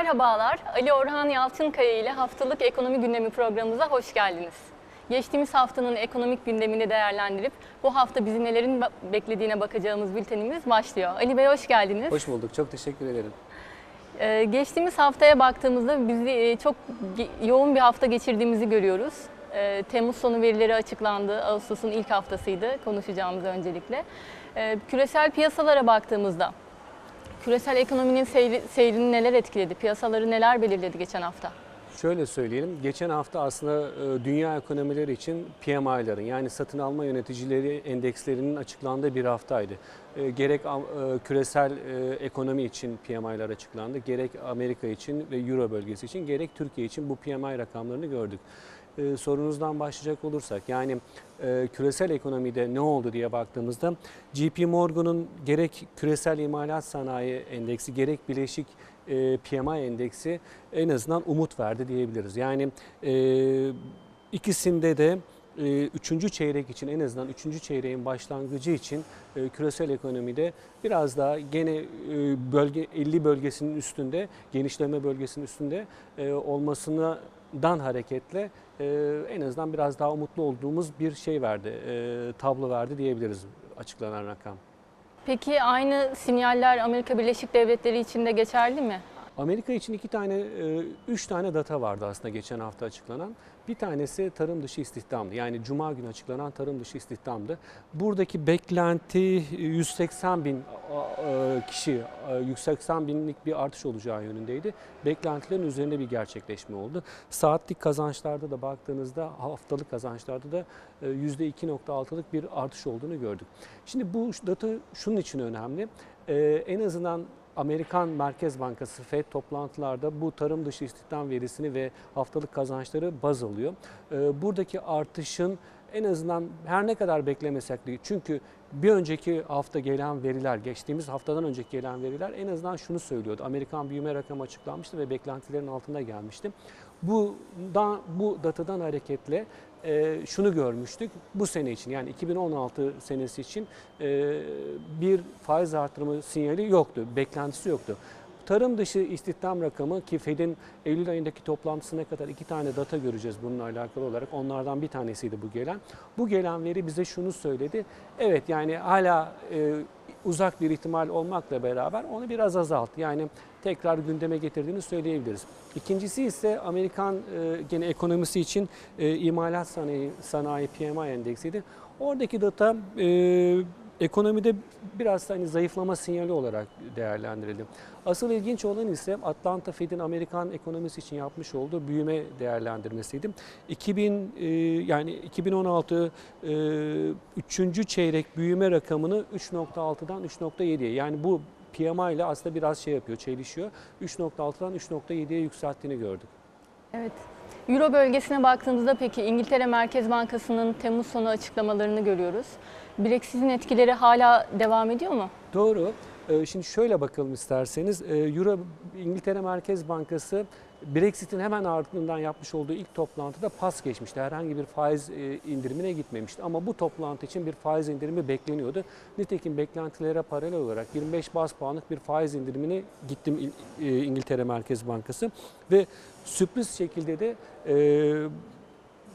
Merhabalar, Ali Orhan Yalçınkaya ile haftalık ekonomi gündemi programımıza hoş geldiniz. Geçtiğimiz haftanın ekonomik gündemini değerlendirip bu hafta bizi nelerin beklediğine bakacağımız bültenimiz başlıyor. Ali Bey hoş geldiniz. Hoş bulduk. Çok teşekkür ederim. Ee, geçtiğimiz haftaya baktığımızda bizi e, çok yoğun bir hafta geçirdiğimizi görüyoruz. Ee, Temmuz sonu verileri açıklandı. Ağustos'un ilk haftasıydı konuşacağımız öncelikle. Ee, küresel piyasalara baktığımızda küresel ekonominin seyri, seyrini neler etkiledi? Piyasaları neler belirledi geçen hafta? Şöyle söyleyelim. Geçen hafta aslında e, dünya ekonomileri için PMI'ların yani satın alma yöneticileri endekslerinin açıklandığı bir haftaydı. E, Gerek e, küresel ekonomi için PMI'lar açıklandı, gerek Amerika için ve Euro bölgesi için, gerek Türkiye için bu PMI rakamlarını gördük. E, Sorunuzdan başlayacak olursak yani e, küresel ekonomide ne oldu diye baktığımızda JP Morgan'ın gerek küresel imalat sanayi endeksi gerek bileşik e, PMI endeksi en azından umut verdi diyebiliriz. Yani e, ikisinde de e, üçüncü çeyrek için en azından üçüncü çeyreğin başlangıcı için e, küresel ekonomide biraz daha gene e, bölge 50 bölgesinin üstünde genişleme bölgesinin üstünde e, olmasından hareketle e, en azından biraz daha umutlu olduğumuz bir şey verdi, e, tablo verdi diyebiliriz açıklanan rakam. Peki aynı sinyaller Amerika Birleşik Devletleri için de geçerli mi? Amerika için iki tane, e, üç tane data vardı aslında geçen hafta açıklanan. Bir tanesi tarım dışı istihdamdı. Yani Cuma günü açıklanan tarım dışı istihdamdı. Buradaki beklenti 180 bin e, kişi, e, 180 binlik bir artış olacağı yönündeydi. Beklentilerin üzerinde bir gerçekleşme oldu. Saatlik kazançlarda da baktığınızda haftalık kazançlarda da e, %2.6'lık bir artış olduğunu gördük. Şimdi bu data şunun için önemli. E, En azından Amerikan Merkez Bankası FED toplantılarda bu tarım dışı istihdam verisini ve haftalık kazançları baz alıyor. Ee, Buradaki artışın en azından her ne kadar beklemesek de çünkü bir önceki hafta gelen veriler, geçtiğimiz haftadan önceki gelen veriler en azından şunu söylüyordu. Amerikan büyüme rakamı açıklanmıştı ve beklentilerin altında gelmişti. Bundan, bu datadan hareketle e, şunu görmüştük. Bu sene için yani 2016 senesi için e, bir faiz artırımı sinyali yoktu, beklentisi yoktu. Tarım dışı istihdam rakamı ki Fed'in Eylül ayındaki toplantısına kadar iki tane data göreceğiz bununla alakalı olarak. Onlardan bir tanesiydi bu gelen. Bu gelen veri bize şunu söyledi. Evet yani hala e, uzak bir ihtimal olmakla beraber onu biraz azalttı. Yani tekrar gündeme getirdiğini söyleyebiliriz. İkincisi ise Amerikan e, gene ekonomisi için e, imalat sanayi, sanayi PMI endeksiydi. Oradaki data e, ekonomide biraz hani zayıflama sinyali olarak değerlendirildi. Asıl ilginç olan ise Atlanta Fed'in Amerikan ekonomisi için yapmış olduğu büyüme değerlendirmesiydi. 2000 e, yani 2016 e, 3. çeyrek büyüme rakamını 3.6'dan 3.7'ye yani bu PMI ile aslında biraz şey yapıyor, çelişiyor. 3.6'dan 3.7'ye yükselttiğini gördük. Evet. Euro bölgesine baktığımızda peki İngiltere Merkez Bankası'nın Temmuz sonu açıklamalarını görüyoruz. Brexit'in etkileri hala devam ediyor mu? Doğru. Ee, Şimdi şöyle bakalım isterseniz. Ee, Euro İngiltere Merkez Bankası Brexit'in hemen ardından yapmış olduğu ilk toplantıda pas geçmişti. Herhangi bir faiz e, indirimine gitmemişti. Ama bu toplantı için bir faiz indirimi bekleniyordu. Nitekim beklentilere paralel olarak 25 bas puanlık bir faiz indirimine gittim e, İngiltere Merkez Bankası ve sürpriz şekilde de e,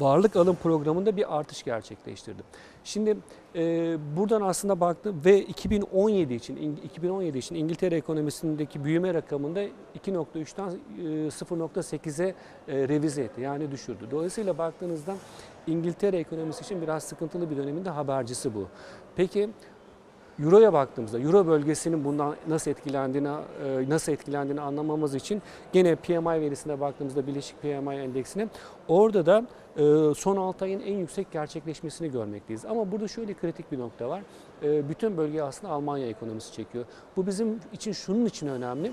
varlık alım programında bir artış gerçekleştirdi. Şimdi e, buradan aslında baktım ve 2017 için İng- 2017 için İngiltere ekonomisindeki büyüme rakamında 2.3'ten e, 0.8'e e, revize etti. Yani düşürdü. Dolayısıyla baktığınızda İngiltere ekonomisi için biraz sıkıntılı bir döneminde habercisi bu. Peki Euro'ya baktığımızda Euro bölgesinin bundan nasıl etkilendiğini e, nasıl etkilendiğini anlamamız için gene PMI verisine baktığımızda Birleşik PMI endeksine orada da son 6 ayın en yüksek gerçekleşmesini görmekteyiz. Ama burada şöyle kritik bir nokta var. E, Bütün bölgeyi aslında Almanya ekonomisi çekiyor. Bu bizim için şunun için önemli.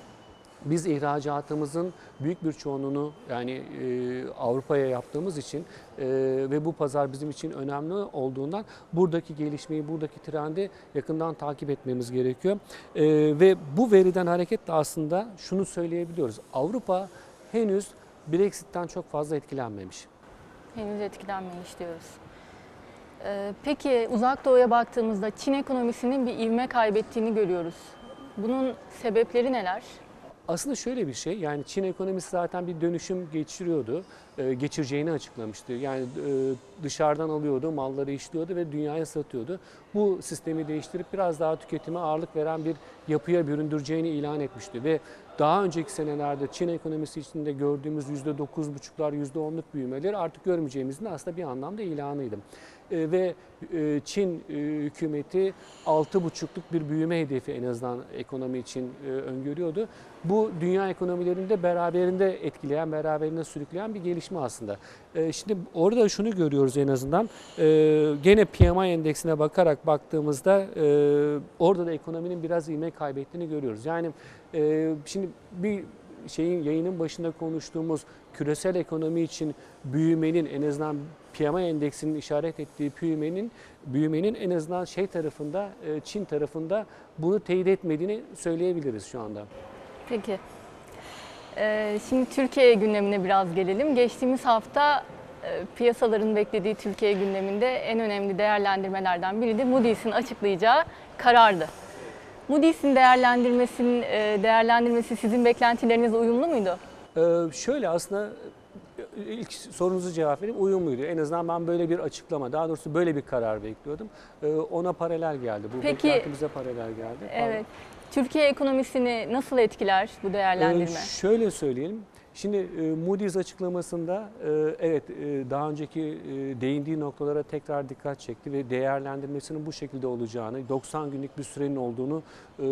Biz ihracatımızın büyük bir çoğunluğunu yani e, Avrupa'ya yaptığımız için e, ve bu pazar bizim için önemli olduğundan buradaki gelişmeyi, buradaki trendi yakından takip etmemiz gerekiyor. E, ve bu veriden hareketle aslında şunu söyleyebiliyoruz. Avrupa henüz Brexit'ten çok fazla etkilenmemiş. Henüz etkilenmemiş diyoruz. Ee, Peki uzak doğuya baktığımızda Çin ekonomisinin bir ivme kaybettiğini görüyoruz. Bunun sebepleri neler? Aslında şöyle bir şey yani Çin ekonomisi zaten bir dönüşüm geçiriyordu. e, geçireceğini açıklamıştı. Yani e, dışarıdan alıyordu, malları işliyordu ve dünyaya satıyordu. Bu sistemi değiştirip biraz daha tüketime ağırlık veren bir yapıya büründüreceğini ilan etmişti. Ve daha önceki senelerde Çin ekonomisi içinde gördüğümüz %9,5'lar, %10'luk büyümeleri artık görmeyeceğimizin aslında bir anlamda ilanıydı. E, ve e, Çin e, hükümeti 6,5'luk bir büyüme hedefi en azından ekonomi için e, öngörüyordu. Bu dünya ekonomilerinde beraberinde etkileyen, beraberinde sürükleyen bir gelişme aslında. E, Şimdi orada şunu görüyoruz en azından. E, Gene PMI endeksine bakarak baktığımızda e, orada da ekonominin biraz ivme kaybettiğini görüyoruz. Yani e, şimdi bir şeyin yayının başında konuştuğumuz küresel ekonomi için büyümenin en azından PMI endeksinin işaret ettiği büyümenin büyümenin en azından şey tarafında e, Çin tarafında bunu teyit etmediğini söyleyebiliriz şu anda. Peki. Ee, şimdi Türkiye gündemine biraz gelelim. Geçtiğimiz hafta e, piyasaların beklediği Türkiye gündeminde en önemli değerlendirmelerden biri de Moody's'in açıklayacağı karardı. Moody's'in değerlendirmesinin e, değerlendirmesi sizin beklentilerinizle uyumlu muydu? Ee, şöyle aslında ilk sorunuzu cevap vereyim uyumluydu. En azından ben böyle bir açıklama, daha doğrusu böyle bir karar bekliyordum. Ee, ona paralel geldi. Bu Peki- beklentimize paralel geldi. Pardon. Türkiye ekonomisini nasıl etkiler bu değerlendirme? Ee, şöyle söyleyelim. Şimdi e, Moody's açıklamasında e, evet e, daha önceki e, değindiği noktalara tekrar dikkat çekti ve değerlendirmesinin bu şekilde olacağını, 90 günlük bir sürenin olduğunu e,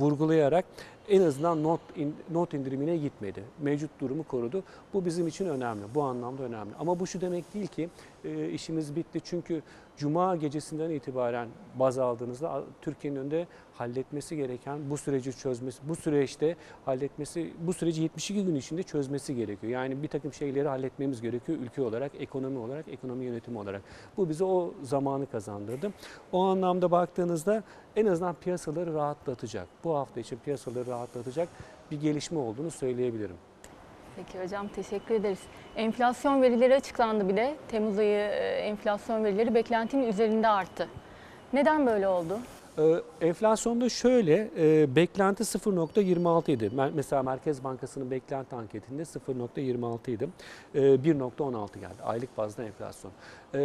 vurgulayarak en azından not in- not indirimine gitmedi. Mevcut durumu korudu. Bu bizim için önemli. Bu anlamda önemli. Ama bu şu demek değil ki e, işimiz bitti. Çünkü Cuma gecesinden itibaren baz aldığınızda Türkiye'nin önünde halletmesi gereken bu süreci çözmesi, bu süreçte halletmesi, bu süreci 72 gün içinde çözmesi gerekiyor. Yani bir takım şeyleri halletmemiz gerekiyor ülke olarak, ekonomi olarak, ekonomi yönetimi olarak. Bu bize o zamanı kazandırdı. O anlamda baktığınızda en azından piyasaları rahatlatacak. Bu hafta için piyasaları rahatlatacak bir gelişme olduğunu söyleyebilirim. Peki hocam teşekkür ederiz. Enflasyon verileri açıklandı bile. Temmuz ayı e, enflasyon verileri beklentinin üzerinde arttı. Neden böyle oldu? Ee, Enflasyonda şöyle, e, beklenti 0.26 idi. Mesela Merkez Bankası'nın beklenti anketinde 0.26 idi. E, 1.16 geldi aylık bazda enflasyon. E,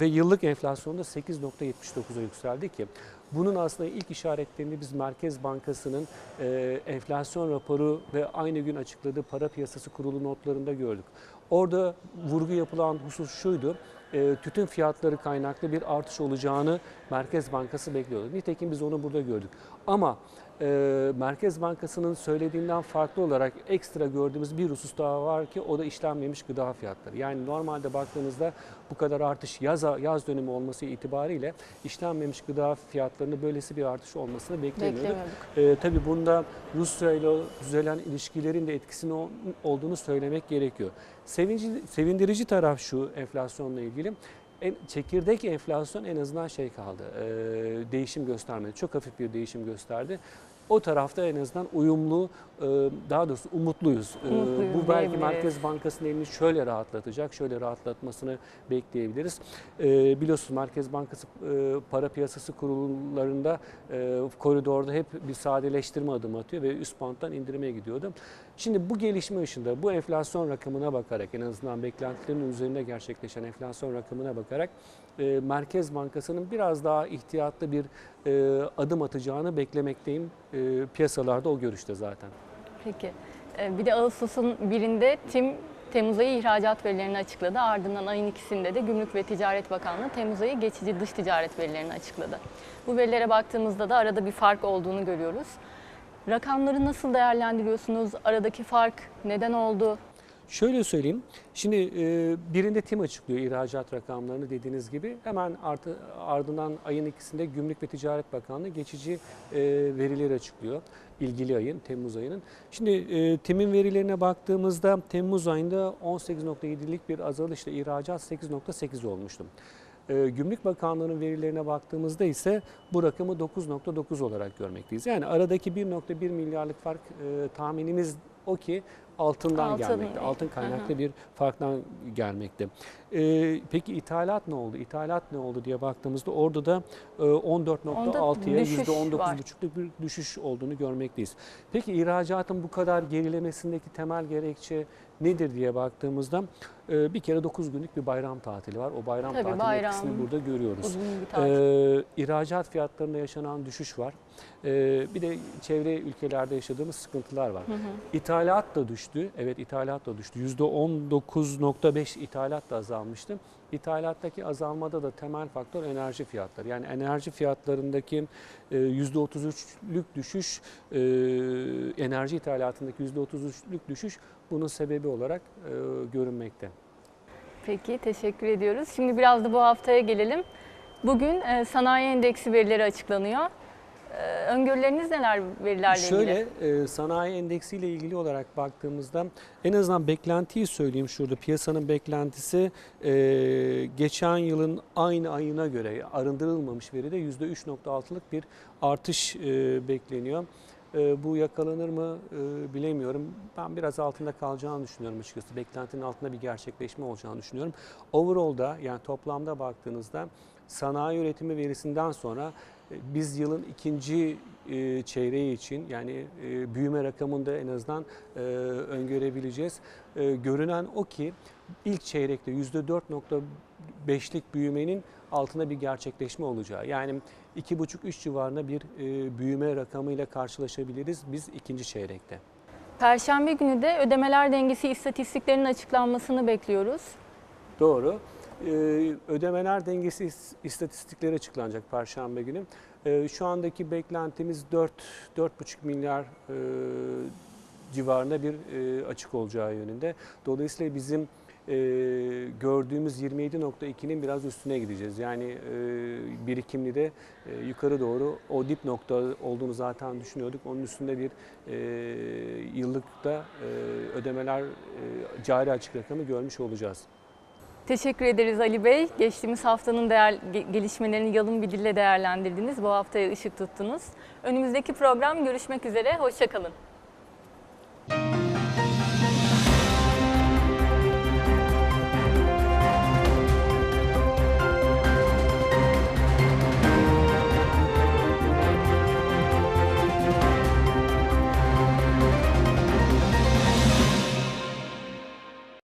ve yıllık enflasyonda 8.79'a yükseldi ki bunun aslında ilk işaretlerini biz Merkez Bankası'nın e, enflasyon raporu ve aynı gün açıkladığı para piyasası kurulu notlarında gördük. Orada vurgu yapılan husus şuydu, e, tütün fiyatları kaynaklı bir artış olacağını Merkez Bankası bekliyordu. Nitekim biz onu burada gördük. Ama e, Merkez Bankası'nın söylediğinden farklı olarak ekstra gördüğümüz bir husus daha var ki o da işlenmemiş gıda fiyatları. Yani normalde baktığınızda bu kadar artış yaz, yaz dönemi olması itibariyle işlenmemiş gıda fiyatlarında böylesi bir artış olmasını beklemiyorduk. Ee, tabii bunda Rusya ile düzelen ilişkilerin de etkisinin ol- olduğunu söylemek gerekiyor. Sevinci, sevindirici taraf şu enflasyonla ilgili. En, çekirdek enflasyon en azından şey kaldı, e, değişim göstermedi. Çok hafif bir değişim gösterdi. O tarafta en azından uyumlu, e, daha doğrusu umutluyuz. E, Umutluyuz bu belki. Merkez Bankası'nın elini şöyle rahatlatacak, şöyle rahatlatmasını bekleyebiliriz. E, biliyorsunuz Merkez Bankası para piyasası kurullarında koridorda hep bir sadeleştirme adımı atıyor ve üst banttan indirime gidiyordu. Şimdi bu gelişme ışığında bu enflasyon rakamına bakarak en azından beklentilerin üzerinde gerçekleşen enflasyon rakamına bakarak e, Merkez Bankası'nın biraz daha ihtiyatlı bir e, adım atacağını beklemekteyim. E, piyasalarda o görüşte zaten. Peki. Ee, Bir de Ağustos'un birinde TİM Temmuz ayı ihracat verilerini açıkladı. Ardından ayın ikisinde de Gümrük ve Ticaret Bakanlığı Temmuz ayı geçici dış ticaret verilerini açıkladı. Bu verilere baktığımızda da arada bir fark olduğunu görüyoruz. Rakamları nasıl değerlendiriyorsunuz? Aradaki fark neden oldu? Şöyle söyleyeyim. Şimdi e, birinde TİM açıklıyor ihracat rakamlarını dediğiniz gibi. Hemen artı, ardından ayın ikisinde Gümrük ve Ticaret Bakanlığı geçici e, verileri açıklıyor. ilgili ayın, Temmuz ayının. Şimdi e, TİM'in verilerine baktığımızda Temmuz ayında 18.7'lik bir azalışla ihracat 8.8 olmuştu. E, Gümrük Bakanlığı'nın verilerine baktığımızda ise bu rakamı 9.9 olarak görmekteyiz. Yani aradaki 1.1 milyarlık fark e, tahminimiz o ki altından Altın, gelmekte. evet. Altın kaynaklı bir farktan gelmekte. Ee, peki ithalat ne oldu? İthalat ne oldu diye baktığımızda orada da e, 14.6'ya düşüş var. %19,5'luk bir düşüş olduğunu görmekteyiz. Peki ihracatın bu kadar gerilemesindeki temel gerekçe nedir diye baktığımızda e, bir kere 9 günlük bir bayram tatili var. O bayram Tabii, tatili bayram. etkisini burada görüyoruz. Ee, ihracat fiyatlarında yaşanan düşüş var. Ee, bir de çevre ülkelerde yaşadığımız sıkıntılar var. Hı hı. İthalat da düştü. Evet ithalat da düştü. %19.5 ithalat da azalmıştı. İthalattaki azalmada da temel faktör enerji fiyatları. Yani enerji fiyatlarındaki e, %33'lük düşüş, e, enerji ithalatındaki %33'lük düşüş bunun sebebi olarak e, görünmekte. Peki teşekkür ediyoruz. Şimdi biraz da bu haftaya gelelim. Bugün e, sanayi endeksi verileri açıklanıyor. E, öngörüleriniz neler verilerle Şöyle ilgili? e, sanayi endeksiyle ilgili olarak baktığımızda en azından beklentiyi söyleyeyim şurada. Piyasanın beklentisi e, geçen yılın aynı ayına göre arındırılmamış veride %3.6'lık bir artış e, bekleniyor. E, bu yakalanır mı e, bilemiyorum. Ben biraz altında kalacağını düşünüyorum açıkçası. Beklentinin altında bir gerçekleşme olacağını düşünüyorum. Overall'da yani toplamda baktığınızda sanayi üretimi verisinden sonra e, biz yılın ikinci e, çeyreği için yani e, büyüme rakamında en azından öngörebileceğiz. Görünen o ki ilk çeyrekte %4.5'lik büyümenin altında bir gerçekleşme olacağı. Yani 2,5-3 civarında bir e, büyüme rakamıyla karşılaşabiliriz biz ikinci çeyrekte. Perşembe günü de ödemeler dengesi istatistiklerinin açıklanmasını bekliyoruz. Doğru. Ee, ödemeler dengesi is- istatistikleri açıklanacak Perşembe günü. Ee, şu andaki beklentimiz 4-4,5 milyar e, civarında bir e, açık olacağı yönünde. Dolayısıyla bizim e, gördüğümüz 27.2'nin biraz üstüne gideceğiz. Yani e, birikimli de e, yukarı doğru o dip nokta olduğunu zaten düşünüyorduk. Onun üstünde bir e, yıllıkta e, ödemeler e, cari açık rakamı görmüş olacağız. Teşekkür ederiz Ali Bey. Geçtiğimiz haftanın değer, ge- gelişmelerini yalın bir dille değerlendirdiniz. Bu haftaya ışık tuttunuz. Önümüzdeki program görüşmek üzere. Hoşçakalın.